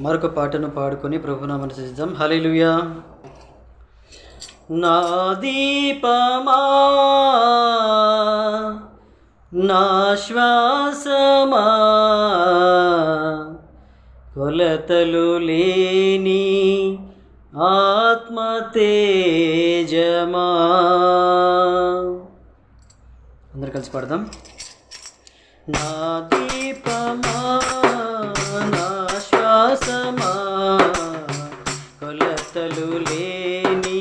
మరొక పాటను పాడుకొని ప్రభునామని సిద్ధం హలిలుయా నా దీపమా నా శ్వాసమా కొలతలు లేని ఆత్మతేజమా. అందరు కలిసి పాడదాం. నా దీపమా నా శ్వాసమా కొలతలు లేని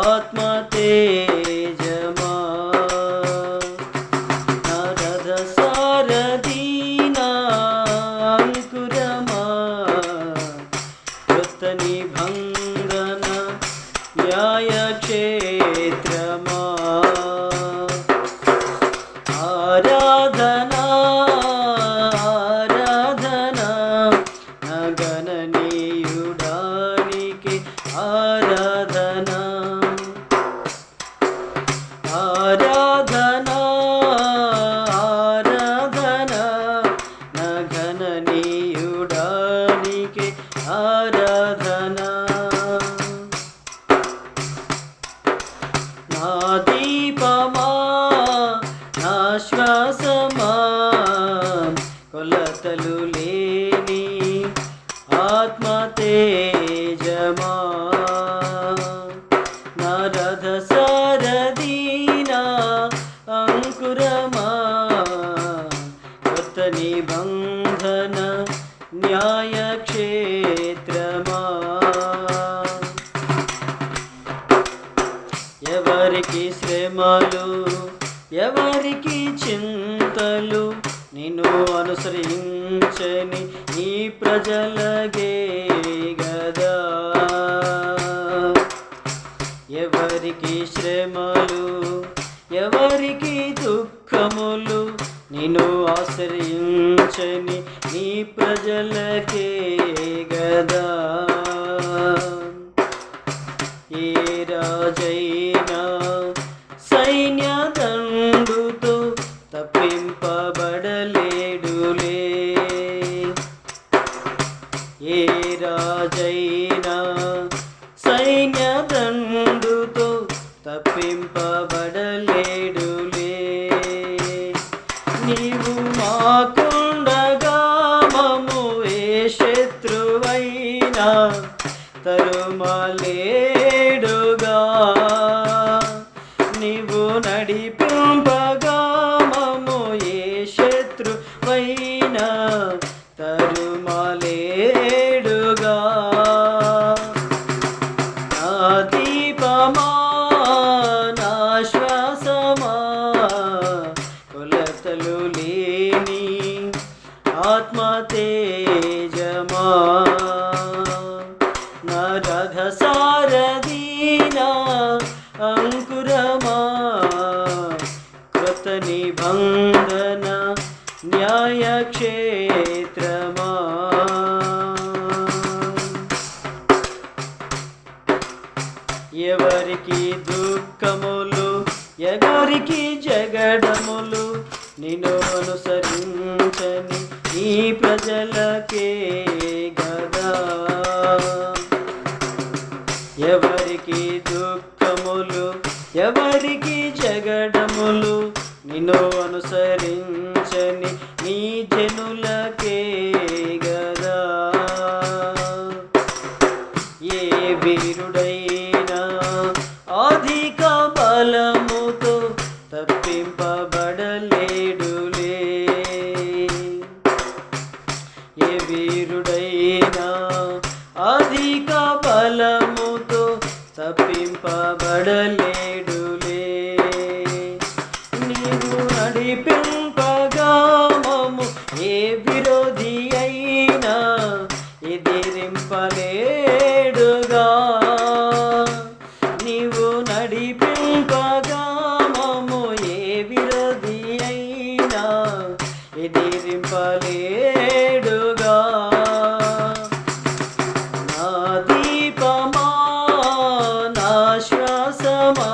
ఆత్మ తేజమా నరద సారదీనా అంకురమా కృతని భంగ దీపమా నా శ్వాసమా కొలతలు లేని ఆత్మ తేజమా నా రథ అంకురమా కొత్త నిబంధన న్యాయ శ్రమలు ఎవరికి చింతలు? నిన్ను అనుసరించని ఈ ప్రజలగే గదా? ఎవరికి శ్రమలు? ఎవరికి దుఃఖములు? నిన్ను ఆశ్రయించని నీ ప్రజలకే గదా? ఏ రాజై ఏ రాజైనా సైన్య దండుతో తప్పింపబడలేడులే నీవు మాకుండగా మము ఏ శత్రువైనా తరుమలేడుగా. నీవు నడిపింపగా దీపమా నా శ్వాసమా కొలతలు లేని ఆత్మ తేజమా నా నిన్ను అనుసరించని ఈ ప్రజలకే గదా. ఎవరికి దుఃఖములు ఎవరికి జగడములు నిన్ను అనుసరించని ఎదిరింపలేడుగా నా దీపమా నా శ్వాసమా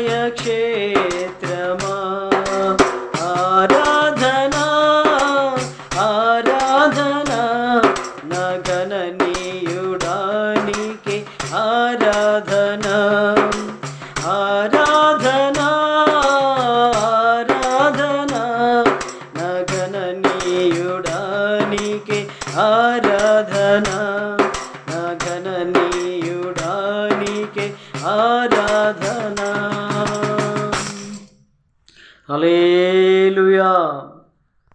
న్యాయక్షేత్రమా ఆరాధనా ఆరాధనా నగననీయుడానికి ఆరాధనా. ఆరాధనా ఆరాధనా నగననీయుడానికి ఆరాధనా. నగననీయుడానికి ఆరాధనా. ஹலேலுயா